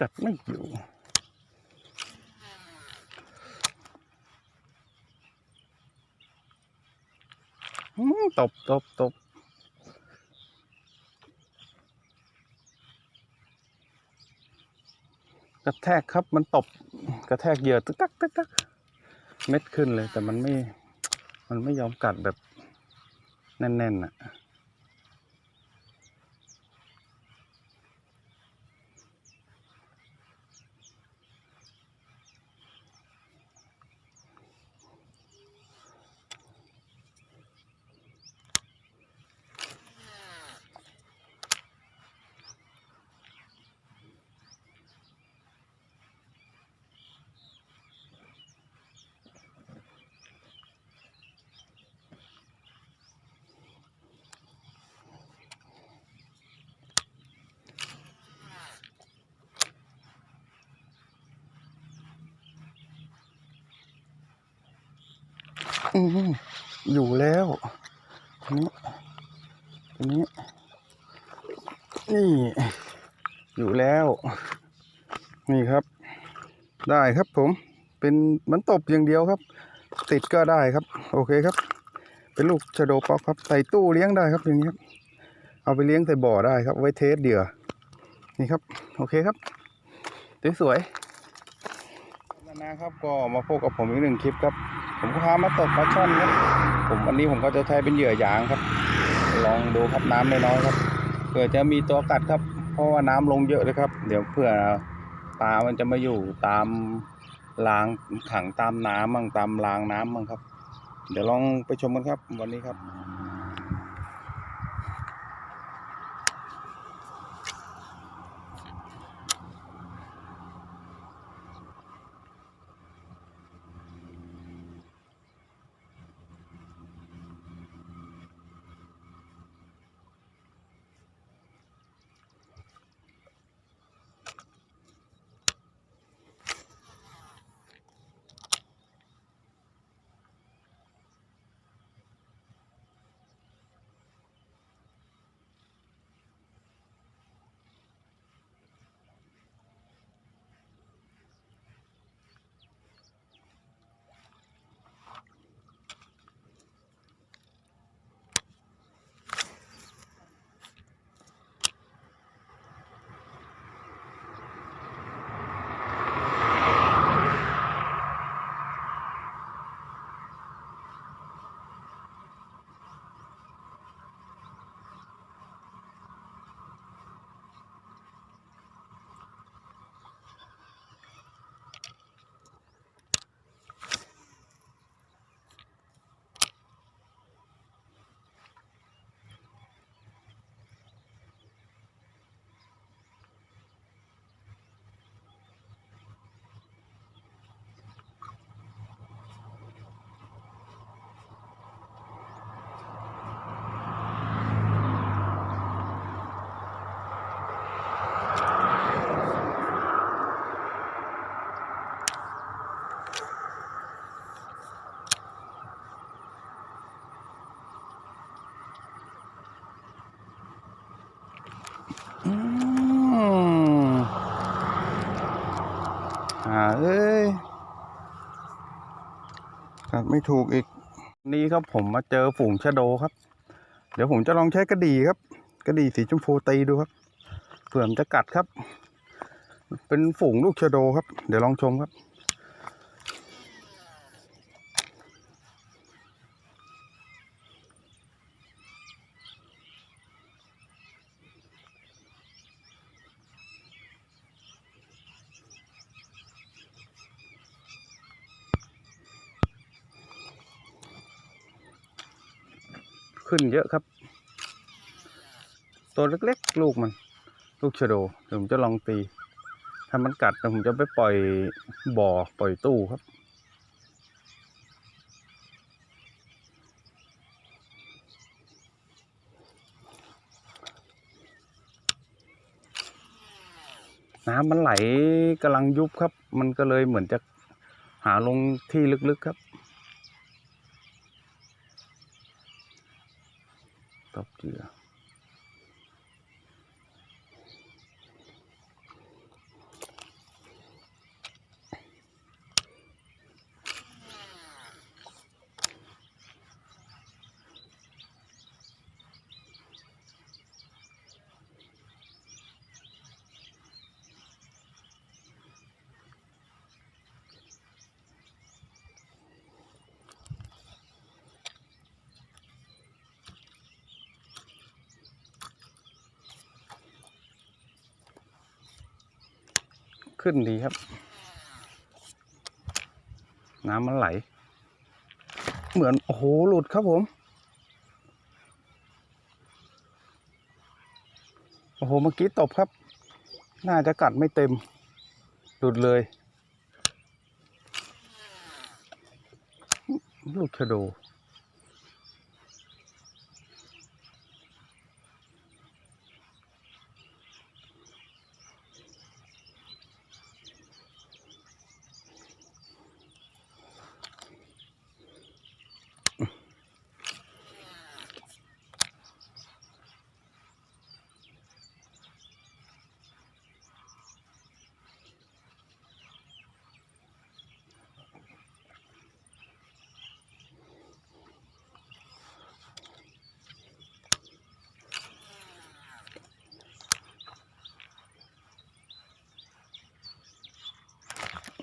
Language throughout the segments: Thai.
กัดไม่อยู่ ตบตบตบกระแทกครับมันตบ กระแทกเหยื่อตึกตักตึกตักเม็ดขึ้นเลย แต่มันไม่ มันไม่ยอมกัดแบบแน่นๆอะ อืมอยู่แล้วทีนี้ทีนี้นี่ อยู่แล้ว นี่ครับ ได้ครับผม เป็นมันตบอย่างเดียวครับ ติดก็ได้ครับ โอเคครับ เป็นลูกชะโดป๊อกครับ ใส่ตู้เลี้ยงได้ครับอย่างนี้ครับ เอาไปเลี้ยงใส่บ่อได้ครับ ไว้เทสเหยื่อนี่ครับ โอเคครับ สวยๆ นะครับก็มาพบกับผมอีกหนึ่งคลิปครับ ผมพามาตกปลาช่อนครับผมวันนี้ผมก็จะใช้เป็นเหยื่อยางครับ ลองดูครับน้ำน้อยๆครับเผื่อจะมีตัวกัดครับ เพราะว่าน้ำลงเยอะเลยครับ เดี๋ยวเผื่อปลามันจะมาอยู่ตามรางขังตามน้ำมั่งตามรางน้ำมั่งครับ เดี๋ยวลองไปชมกันครับวันนี้ครับัดไม่ถูกอีก นี่ครับผมมาเจอฝูงชะโดครับ เดี๋ยวผมจะลองใช้กระดี่ครับ กระดี่สีชมพูตีดูครับเผื่อมจะกัดครับ เป็นฝูงลูกชะโดครับ เดี๋ยวลองชมครับ ขึ้นเยอะครับ ตัวเล็กๆ ลูกมัน ลูกชโดเดี๋ยวผมจะลองตี ถ้ามันกัดเดี๋ยวผมจะไปปล่อยบ่อปล่อยตู้ครับ น้ำมันไหลกำลังยุบครับ มันก็เลยเหมือนจะหาลงที่ลึกๆครับ ต ขึ้นดีครับ น้ำมันไหล เหมือน โอ้โห หลุดครับผม โอ้โห เมื่อกี้ตบครับ น่าจะกัดไม่เต็ม หลุดเลยลูกชะโด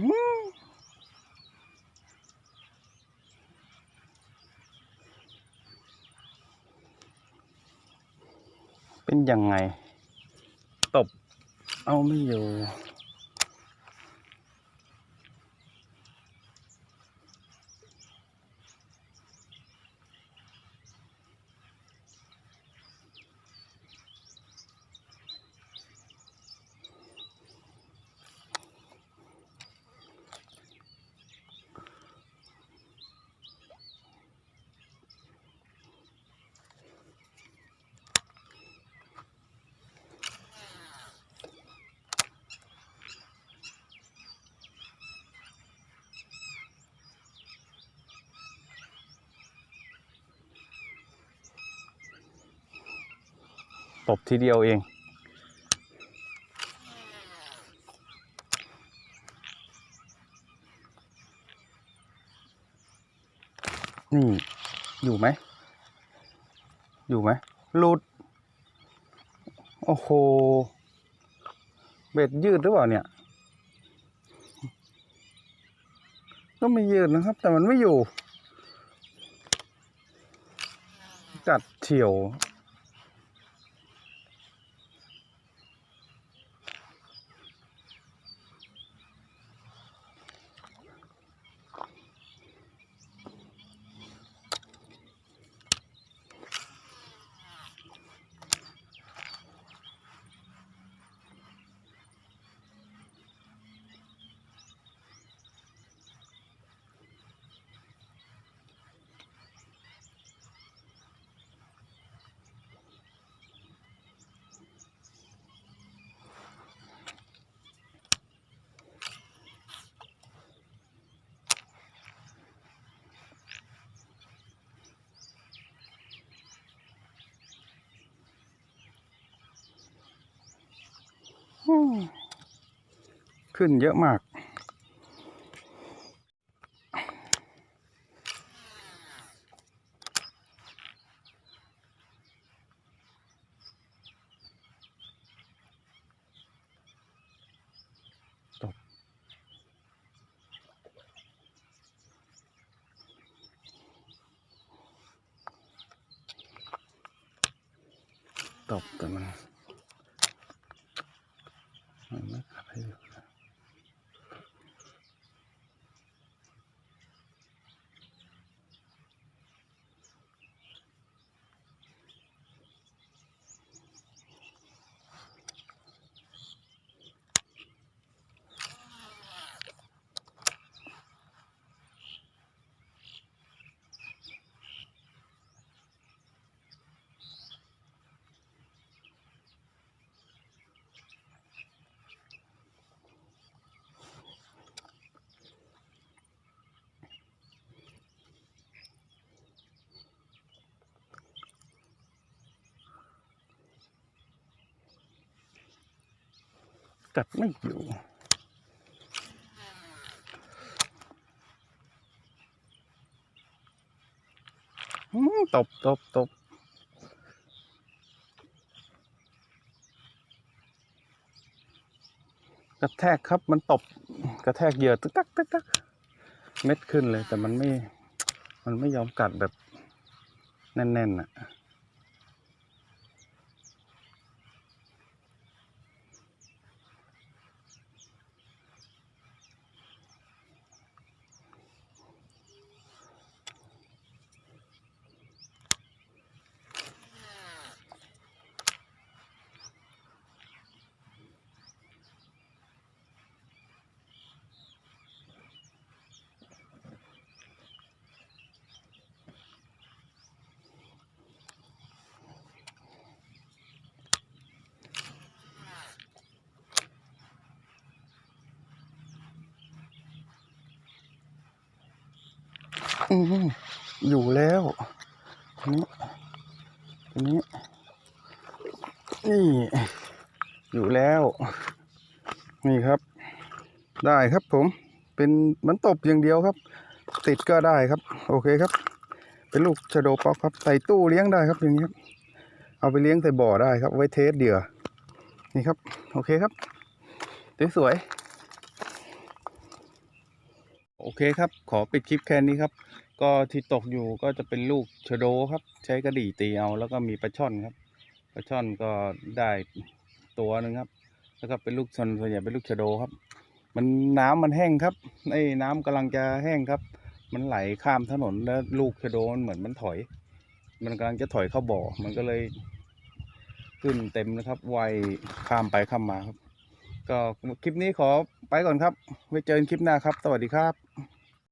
เป็นยังไง ตบ เอาไม่อยู่ บทีเดียวเอง นี่ อยู่ไหม อยู่ไหมหลุด โอ้โห เบ็ดยืดหรือเปล่าเนี่ย ก็ไม่ยืดนะครับ แต่มันไม่อยู่กัดเฉียว ขึ้นเยอะมาก ตบ ตบแต่มัน มันไม่ กัดไม่อยู่ตบตบตบกระแทกครับมันตบกระแทกเหยื่อตึกตักตึกตักเม็ดขึ้นเลย แต่มันไม่ มันไม่ยอมกัดแบบ แน่นๆอะ อืมอยู่แล้วตรงนี้ตรงนี้ นี่ อยู่แล้ว นี่ครับ ได้ครับผม เป็นมันตบอย่างเดียวครับ ติดก็ได้ครับ โอเคครับ เป็นลูกชะโดป๊อกครับ ใส่ตู้เลี้ยงได้ครับอย่างนี้ครับ เอาไปเลี้ยงใส่บ่อได้ครับ ไว้เทสเดือ นี่ครับ โอเคครับ สวยๆ โอเคครับ ขอปิดคลิปแค่นี้ครับ ก็ที่ตกอยู่ก็จะเป็นลูกชะโดครับ ใช้กระดี่ตีเอาแล้วก็มีปลาช่อนครับปลาช่อนก็ได้ตัวหนึ่งครับ แล้วก็เป็นลูกชนส่วนใหญ่เป็นลูกชะโดครับ มันน้ำมันแห้งครับไอ้น้ำกำลังจะแห้งครับ มันไหลข้ามถนนแล้วลูกชะโดมันเหมือนมันถอย มันกำลังจะถอยเข้าบ่อ มันก็เลย ขึ้นเต็มนะครับไวายข้ามไปข้ามมาครับก็คลิปนี้ขอไปก่อนครับ ไว้เจอกันคลิปหน้าครับ สวัสดีครับ